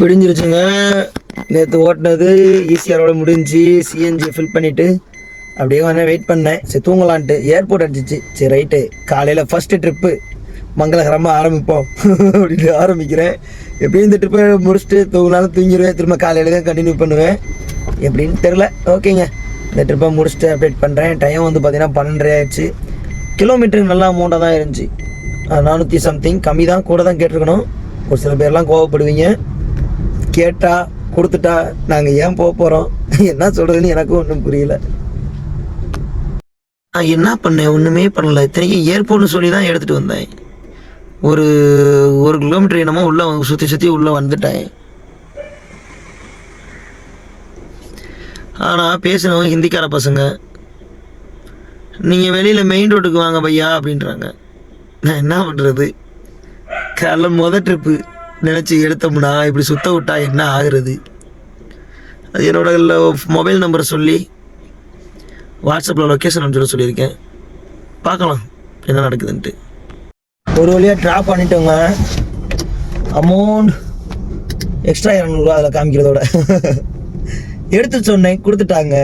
விடிஞ்சிருச்சுங்க நேற்று ஓட்டினது ஈஸியாரோட முடிஞ்சு சிஎன்ஜி ஃபில் பண்ணிவிட்டு அப்படியே வந்து வெயிட் பண்ணேன். சரி தூங்கலான்ட்டு. ஏர்போர்ட் அடிச்சிச்சு. சரி ரைட்டு காலையில் ஃபஸ்ட்டு ட்ரிப்பு மங்களகரமாக ஆரம்பிப்போம். அப்படின்னு ஆரம்பிக்கிறேன். எப்படியும் இந்த ட்ரிப்பை முடிச்சுட்டு தூங்கினாலும் தூங்கிடுவேன் திரும்ப காலையில் தான் கண்டினியூ பண்ணுவேன். எப்படின்னு தெரில ஓகேங்க. இந்த ட்ரிப்பை முடிச்சுட்டு அப்டேட் பண்ணுறேன் டைம் வந்து பார்த்திங்கன்னா பன்னெண்டரை ஆயிடுச்சு. கிலோமீட்டருக்கு நல்ல அமௌண்ட்டாக தான் இருந்துச்சு. நானூற்றி சம்திங் கம்மி தான். கூட தான் கேட்டிருக்கணும். ஒரு சில பேர்லாம் கோவப்படுவீங்க. கேட்டா கொடுத்துட்டா நாங்கள் ஏன் போக போகிறோம் என்ன சொல்கிறதுன்னு எனக்கும் ஒன்றும் புரியல. நான் என்ன பண்ணேன்? ஒன்றுமே பண்ணல. இத்தனைக்கும் ஏர்போர்ட்னு சொல்லி தான் எடுத்துகிட்டு வந்தேன். ஒரு ஒரு கிலோமீட்டர் என்னமோ உள்ளே சுற்றி சுற்றி உள்ளே வந்துட்டேன். ஆனால் பேசினவங்க ஹிந்திக்கார பசங்க நீங்கள் வெளியில் மெயின் ரோட்டுக்கு வாங்க பையா அப்படின்றாங்க. நான் என்ன பண்ணுறது காலைல முத ட்ரிப்பு நினச்சி எடுத்தோம்னா இப்படி சுத்த விட்டா என்ன ஆகுறது? அது என்னோட மொபைல் நம்பர் சொல்லி வாட்ஸ்அப்பில் லொக்கேஷன் அனுப்பிச்சு சொல்லியிருக்கேன். பார்க்கலாம் என்ன நடக்குதுன்ட்டு. ஒரு வழியாக ட்ராப் பண்ணிட்டோங்க. அமௌண்ட் எக்ஸ்ட்ரா இரநூறுவா அதில் காமிக்கிறதோட. எடுத்து சொன்னேன் கொடுத்துட்டாங்க.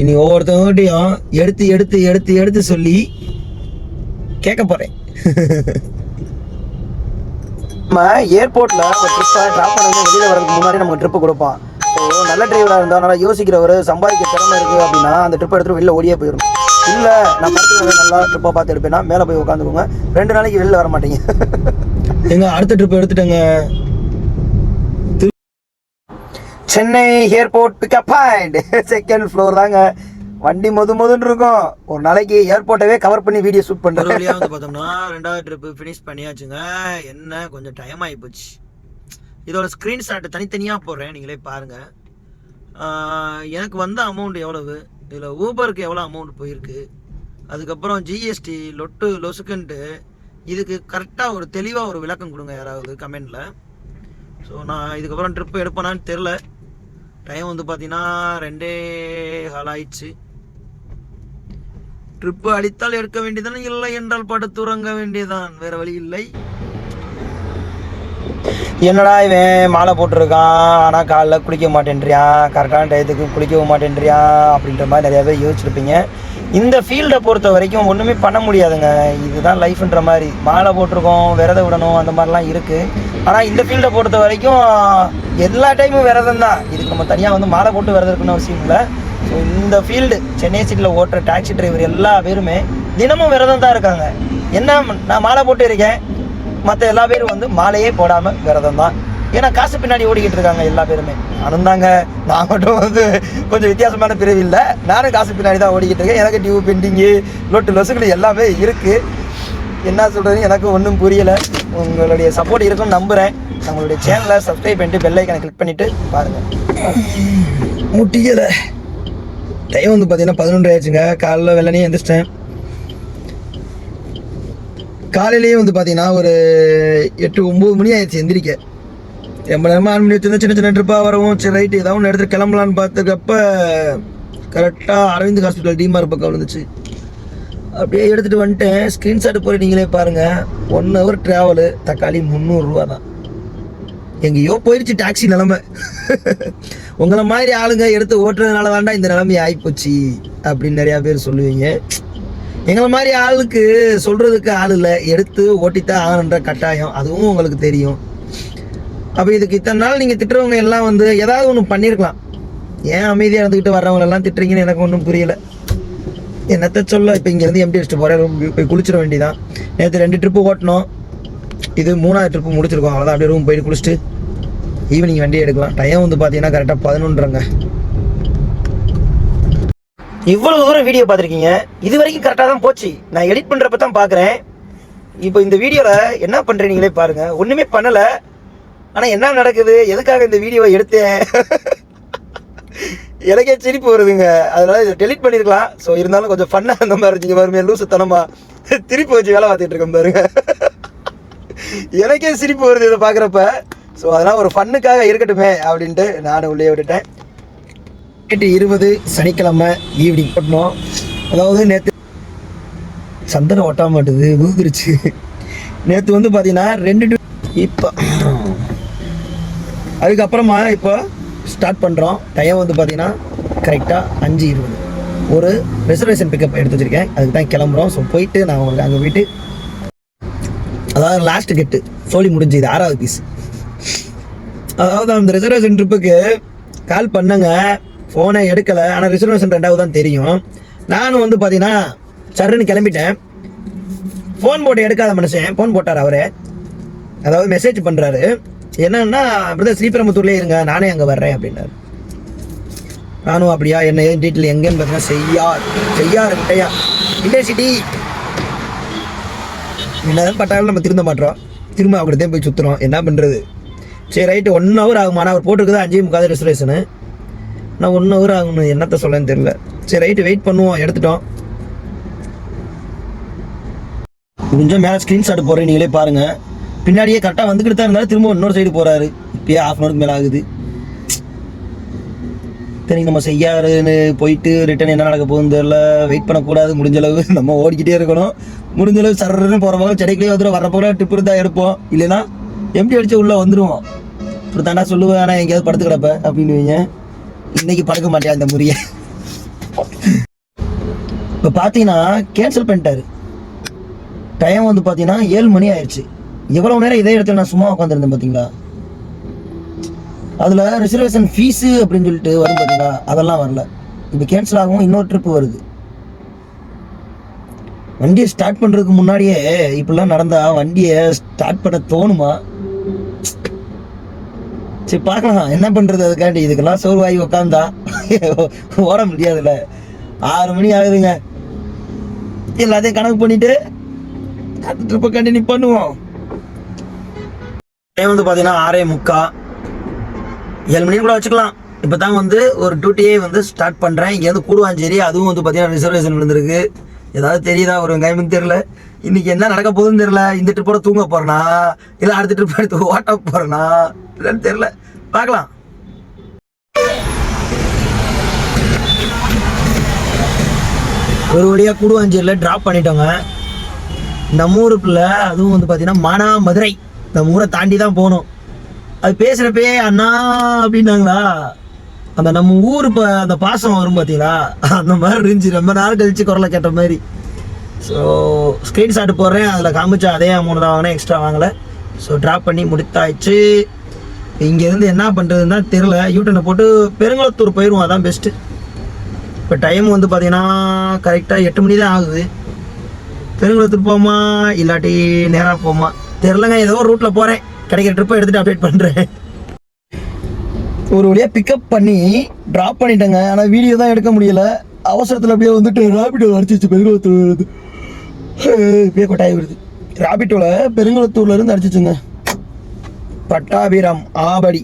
இனி ஒவ்வொருத்தவங்ககிட்டையும் எடுத்து எடுத்து எடுத்து எடுத்து சொல்லி கேட்க போகிறேன் நம்ம ஏர்போர்ட்டில் ஒரு ட்ரிப்பை ட்ராப் பண்ணி வெளியில் வரதுக்கு முன்னாடி நமக்கு ட்ரிப்பு கொடுப்பான். ஸோ நல்ல டிரைவராக இருந்தால் நல்லா யோசிக்கிறவர் சம்பாதிக்க திறமை இருக்குது அப்படின்னா அந்த ட்ரிப்பை எடுத்துட்டு வெளில ஓடியே போயிடும் இல்லை நான் படத்துக்கு நல்லா ட்ரிப்பை பார்த்து எடுப்பேன்னா மேலே போய் உட்காந்துக்கோங்க ரெண்டு நாளைக்கு வெளில வர மாட்டீங்க. எங்க அடுத்த trip எடுத்துட்டேங்க. Chennai airport pickup point second floor தாங்க. வண்டி முது முதுன்னு இருக்கும். ஒரு நாளைக்கு ஏர்போர்ட்டவே கவர் பண்ணி வீடியோ ஷூட் பண்ணுறது வழியாக வந்து பார்த்தோம்னா ரெண்டாவது ட்ரிப்பு ஃபினிஷ் பண்ணியாச்சுங்க. என்ன கொஞ்சம் டைம் ஆகி போச்சு. இதோட ஸ்க்ரீன்ஷாட் தனித்தனியாக போடுறேன். நீங்களே பாருங்கள் எனக்கு வந்த அமௌண்ட் எவ்வளவு? இதில் ஊபருக்கு எவ்வளோ அமௌண்ட் போயிருக்கு? அதுக்கப்புறம் ஜிஎஸ்டி லொட்டு லொசுக்குன்ட்டு இதுக்கு கரெக்டாக ஒரு தெளிவாக ஒரு விளக்கம் கொடுங்க யாராவது கமெண்டில் ஸோ நான் இதுக்கப்புறம் ட்ரிப்பு எடுப்பேனான்னு தெரில டைம் வந்து பார்த்தீங்கன்னா ரெண்டே ஹால் ஆயிடுச்சு. ட்ரிப்பு அடித்தால் எடுக்க வேண்டியதான் இல்லை என்றால் படுத்துறங்க வேண்டியதான் வேற வழி இல்லை. என்னடா இவன் மாலை போட்டிருக்கான்? ஆனால் காலைல குளிக்க மாட்டேன்றியான் கரெக்டான டயத்துக்கு குளிக்கவும் மாட்டேன்றியான் அப்படின்ற மாதிரி நிறைய பேர் யோசிச்சிருப்பீங்க. இந்த ஃபீல்டை பொறுத்த வரைக்கும் ஒன்றுமே பண்ண முடியாதுங்க. இதுதான் லைஃப்ன்ற மாதிரி. மாலை போட்டிருக்கோம் விரதம் விடணும் அந்த மாதிரிலாம் இருக்குது ஆனால் இந்த ஃபீல்டை பொறுத்த வரைக்கும் எல்லா டைமும் விரதம் தான் இதுக்கு நம்ம தனியாக வந்து மாலை போட்டு விரதம் இருக்குன்னு அவசியம் இல்லை. ஸோ இந்த ஃபீல்டு சென்னை சிட்டியில் ஓட்டுற டாக்ஸி டிரைவர் எல்லா பேருமே தினமும் விரதம் தான் இருக்காங்க. என்ன நான் மாலை போட்டு இருக்கேன். மற்ற எல்லா பேரும் வந்து மாலையே போடாமல் விரதம் தான். ஏன்னா காசு பின்னாடி ஓடிக்கிட்டு இருக்காங்க எல்லா பேருமே. நானும் தாங்க. நான் மட்டும் வந்து கொஞ்சம் வித்தியாசமான பிரிவு இல்லை. நானும் காசு பின்னாடி தான் ஓடிக்கிட்டு இருக்கேன். எனக்கு டியூ பெண்டிங்கு லொட்டு லொசுகள் எல்லாமே இருக்குது என்ன சொல்கிறதுன்னு எனக்கு ஒன்றும் புரியலை. உங்களுடைய சப்போர்ட் இருக்கும்னு நம்புகிறேன் நம்மளுடைய சேனலை சப்ஸ்கிரைப் பண்ணிட்டு பெல்லைக்கனை கிளிக் பண்ணிவிட்டு பாருங்கள் முட்டிக்கலை டைம் வந்து பார்த்தீங்கன்னா பதினொன்று ஆயிடுச்சுங்க. காலைல வெள்ளனே எழுந்திரிச்சிட்டேன் காலையிலேயே வந்து பார்த்தீங்கன்னா ஒரு எட்டு ஒம்பது மணி ஆயிடுச்சு எந்திரிக்க. ரொம்ப நேரமாக ஆன் பண்ணி வச்சிருந்தா சின்ன சின்ன ட்ரிப்பாக வரவும் சரி ரைட்டு ஏதாவது ஒன்று எடுத்துட்டு கிளம்பலான்னு பார்த்துக்கப்ப கரெக்டாக அரவிந்த் ஹாஸ்பிட்டல் டிமார் பக்கம் இருந்துச்சு அப்படியே எடுத்துகிட்டு வந்துட்டேன். ஸ்க்ரீன்ஷாட் போய் நீங்களே பாருங்கள் ஒன் ஹவர் ட்ராவலு தக்காளி முந்நூறுரூவா தான் எங்கேயோ போயிடுச்சு டாக்ஸி நிலமை. உங்களை மாதிரி ஆளுங்க எடுத்து ஓட்டுறதுனால தாண்டா இந்த நிலைமை ஆகிப்போச்சு அப்படின்னு நிறையா பேர் சொல்லுவீங்க. எங்களை மாதிரி ஆளுக்கு சொல்கிறதுக்கு ஆள் இல்லை. எடுத்து ஓட்டித்தான் ஆகணுன்ற கட்டாயம். அதுவும் உங்களுக்கு தெரியும். அப்போ இதுக்கு இத்தனை நாள் நீங்கள் திட்டுறவங்க எல்லாம் வந்து ஏதாவது ஒன்று பண்ணியிருக்கலாம் ஏன் அமைதியாக இருந்துக்கிட்டு வர்றவங்களெல்லாம் திட்டுறீங்கன்னு எனக்கு ஒன்றும் புரியலை. என்னத்த சொல்ல? இப்போ இங்கேருந்து எம்டி அடிச்சுட்டு போகிறேன் போய் குளிச்சிட வேண்டியதான் நேற்று ரெண்டு ட்ரிப்பு ஓட்டினோம். இது மூணாவது ட்ரிப்பு முடிச்சிருக்கோம். அவ்வளோதான் அப்படியே ரூம் போயிட்டு குளிச்சுட்டு ஈவினிங் வண்டி எடுக்கலாம். டைம் வந்து பார்த்தீங்கன்னா கரெக்டாக பதினொன்றுங்க இவ்வளோ தூரம் வீடியோ பார்த்துருக்கீங்க. இது வரைக்கும் கரெக்டாக தான் போச்சு. நான் எடிட் பண்ணுறப்ப தான் பார்க்குறேன் இப்போ இந்த வீடியோவில் என்ன பண்ணுறீங்களே பாருங்க. ஒன்றுமே பண்ணலை. ஆனால் என்ன நடக்குது? எதுக்காக இந்த வீடியோவை எடுத்தேன்? எனக்கே சிரிப்பு வருதுங்க. அதனால இதை டெலிட் பண்ணியிருக்கலாம் ஸோ இருந்தாலும் கொஞ்சம் ஃபன்னாக அந்த மாதிரி இருந்துச்சு. பாருமே லூசுத்தனமாக திருப்பி வச்சு வேலை பார்த்துட்டு இருக்கேன் பாருங்க. எனக்கே சிரிப்பு வருது இதை பார்க்குறப்ப. ஸோ அதெல்லாம் ஒரு ஃபன்னுக்காக இருக்கட்டுமே அப்படின்ட்டு நானும் உள்ளே விட்டுட்டேன். எட்டு இருபது சனிக்கிழமை ஈவினிங் பண்ணோம் அதாவது நேற்று சந்தனம் ஒட்ட மாட்டுது ஊதுருச்சு. நேற்று வந்து பார்த்தீங்கன்னா ரெண்டு டு- இப்போ அதுக்கப்புறமா இப்போ ஸ்டார்ட் பண்ணுறோம் டைம் வந்து பார்த்தீங்கன்னா கரெக்டாக அஞ்சு இருபது. ஒரு ரிசர்வேஷன் பிக்கப் எடுத்து வச்சிருக்கேன். அதுக்கு தான் கிளம்புறோம். ஸோ போயிட்டு நான் உங்களுக்கு அங்கே போயிட்டு அதாவது லாஸ்ட்டு கெட்டு சோலி முடிஞ்சு இது ஆறாவது பீஸ் அதாவது அந்த ரிசர்வேஷன் ட்ரிப்புக்கு கால் பண்ணுங்க. ஃபோனை எடுக்கலை. ஆனால் ரிசர்வேஷன் ரெண்டாவது தான் தெரியும். நானும் வந்து பார்த்தீங்கன்னா சருன்னு கிளம்பிட்டேன். ஃபோன் போட்டு எடுக்காத மனுஷன். ஃபோன் போட்டார் அவரே. அதாவது மெசேஜ் பண்ணுறாரு என்னன்னா அப்படிதான் ஸ்ரீபெரும்புத்தூர்லேயே இருங்க. நானே அங்கே வர்றேன் அப்படின்னாரு. நானும் அப்படியா? என்ன ஏன் டீட்டெயில் எங்கேன்னு பார்த்தீங்கன்னா செய்யார். செய்யார் கிட்டையா யூனிவர்சிட்டி என்னதான் பட்டாலும் நம்ம திருந்த மாட்டோம். திரும்ப அவங்கள்ட்ட போய் சுற்றுறோம் என்ன பண்ணுறது சரி ரைட்டு ஒன் ஹவர் ஆகும்? ஆனால் அவர் போட்டிருக்குது? அஞ்சே முக்காத ரிசர்வேஷனு நான் ஒன் ஹவர் ஆகும்னு என்னத்த சொல்லன்னு தெரியல. சரி ரைட்டு வெயிட் பண்ணுவோம். எடுத்துட்டோம். கொஞ்சம் மேலே ஸ்க்ரீன்ஷாட் போகிறேன் நீங்களே பாருங்கள் பின்னாடியே கரெக்டாக வந்துக்கிட்டு தான் இருந்தாலும் திரும்ப இன்னொரு சைடு போகிறாரு இப்பயே ஆஃப் அன் ஹவருக்கு மேலே ஆகுது. சரி நம்ம செய்யாருன்னு போயிட்டு ரிட்டர்ன் என்ன நடக்க போகுதுன்னு தெரியல. வெயிட் பண்ணக்கூடாது. முடிஞ்ச அளவு நம்ம ஓடிக்கிட்டே இருக்கணும். முடிஞ்ச அளவு சர்றன்னு போகிறவங்க செடிக்கிட்டே வந்துடும் வரப்போ போகிற டிப் இருந்தால் எடுப்போம். இல்லைன்னா எம்டி அடித்து உள்ளே வந்துடுவோம் இப்படி தாண்டா சொல்லுவேன் ஆனால் எங்கேயாவது படுத்து கிடப்ப அப்படின்னு வைங்க. இன்னைக்கு படுக்க மாட்டேன் அந்த முறியை? இப்போ பார்த்தீங்கன்னா கேன்சல் பண்ணிட்டாரு. டைம் வந்து பார்த்தீங்கன்னா ஏழு மணி ஆயிடுச்சு. எவ்வளோ நேரம் இதே இடத்துல நான் சும்மா உட்காந்துருந்தேன் பார்த்தீங்களா அதில் ரிசர்வேஷன் ஃபீஸு அப்படின்னு சொல்லிட்டு வரும் பார்த்தீங்களா அதெல்லாம் வரல. இப்போ கேன்சல் ஆகும் இன்னொரு ட்ரிப் வருது. வண்டியை ஸ்டார்ட் பண்ணுறதுக்கு முன்னாடியே இப்படிலாம் நடந்தால் வண்டியை ஸ்டார்ட் பண்ண தோணுமா? சரி பார்க்கலாம். என்ன பண்ணுறது அதுக்காண்டி? இதுக்கெல்லாம் சோர்வாகி உக்காந்தா ஓட முடியாதுல்ல. ஆறு மணி ஆகுதுங்க. எல்லாத்தையும் கணக்கு பண்ணிட்டு ட்ரிப்பை கண்டினியூ பண்ணுவோம். டைம் வந்து பார்த்தீங்கன்னா ஆறே முக்கா. ஏழு மணி கூட வச்சுக்கலாம். இப்போ தான் வந்து ஒரு டியூட்டியே வந்து ஸ்டார்ட் பண்ணுறேன் இங்கேருந்து கூடுவாஞ்சேரி அதுவும் வந்து பார்த்தீங்கன்னா ரிசர்வேஷன் விழுந்திருக்கு. ஏதாவது தெரியுதா ஒரு வெங்காயமும் தெரியல. இன்னைக்கு என்ன நடக்க போகுதுன்னு தெரியல. இந்த ட்ரிப்போட தூங்க போகிறேனா இல்லை அடுத்த ட்ரிப் எடுத்து ஓட்ட போகிறேனா இல்லைன்னு தெரியல. பார்க்கலாம். ஒரு வழியாக கூடுவாஞ்சேரியில் ட்ராப் பண்ணிட்டோங்க. நம்ம ஊருக்குள்ள அதுவும் வந்து பார்த்தீங்கன்னா மானா மதுரை நம்ம ஊரை தாண்டி தான் போகணும். அது பேசுகிறப்பே அண்ணா அப்படின்னாங்களா? அந்த நம்ம ஊர் இப்போ அந்த பாசம் வரும் பார்த்தீங்களா அந்த மாதிரி இருந்துச்சு. ரொம்ப நாள் கழிச்சு குரலை கேட்ட மாதிரி. ஸோ ஸ்க்ரீன்ஷாட் போடுறேன். அதில் காமிச்சா அதே அமௌண்ட் தான் வாங்கினேன். எக்ஸ்ட்ரா வாங்கலை. ஸோ ட்ராப் பண்ணி முடித்தாச்சு. இங்கேருந்து என்ன பண்ணுறதுன்னு தான் தெரில யூடியூனை போட்டு பெருங்குளத்தூர் போயிடுவோம் அதான் பெஸ்ட்டு இப்போ டைம் வந்து பார்த்தீங்கன்னா கரெக்டாக எட்டு மணி தான் ஆகுது. பெருங்குளத்தூர் போமா இல்லாட்டி நேராக போமா தெரிலங்க ஏதோ ரூட்டில் போகிறேன் கிடைக்கிற ட்ரிப்பை எடுத்துகிட்டு அப்டேட் பண்ணுறேன் ஒரு வழியாக பிக்கப் பண்ணி ட்ராப் பண்ணிட்டேங்க. ஆனால் வீடியோ தான் எடுக்க முடியல. அவசரத்தில் அப்படியே வந்துட்டு ராபிட்டோ அடிச்சிச்சு பெருங்குளத்தூர் இருந்து. இப்படியே கொட்டாய் வருது. ராபிட்டோவில் பெருங்குளத்தூர்ல இருந்து அடிச்சிச்சுங்க. பட்டாபிராம் ஆபடி.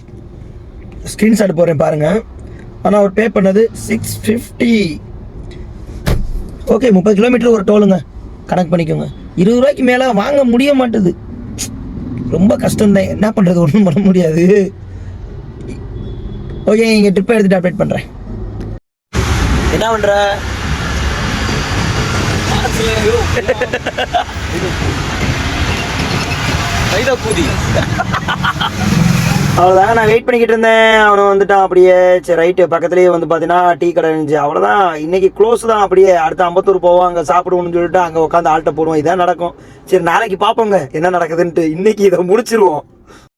ஸ்க்ரீன்ஷாட் போடுறேன் பாருங்கள் ஆனால் அவர் பே பண்ணது சிக்ஸ் ஃபிஃப்டி ஓகே முப்பது கிலோமீட்டர் ஒரு டோலுங்க கணக்கு பண்ணிக்கோங்க. இருபது ரூபாய்க்கு மேலே வாங்க முடிய மாட்டுது. ரொம்ப கஷ்டம்தான். என்ன பண்ணுறது ஒன்றும் பண்ண முடியாது. ஓகே இங்கே ட்ரிப்பை எடுத்துட்டு அப்டேட் பண்ணுறேன் என்ன பண்ணுற அவ்வளோதாங்க நான் வெயிட் பண்ணிக்கிட்டு இருந்தேன். அவனை வந்துட்டான் அப்படியே. சரி ரைட்டு பக்கத்துலேயே வந்து பார்த்தீங்கன்னா டீ கடை இருந்துச்சு. அவ்வளோதான் இன்னைக்கு க்ளோஸ் தான். அப்படியே அடுத்து அம்பத்தூர் போவோம். அங்கே சாப்பிடுவோம்னு சொல்லிட்டு அங்கே உட்காந்து ஆள்கிட்ட போடுவோம். இதான் நடக்கும். சரி நாளைக்கு பார்ப்போங்க என்ன நடக்குதுன்ட்டு இன்னைக்கு இதை முடிச்சிருவோம்.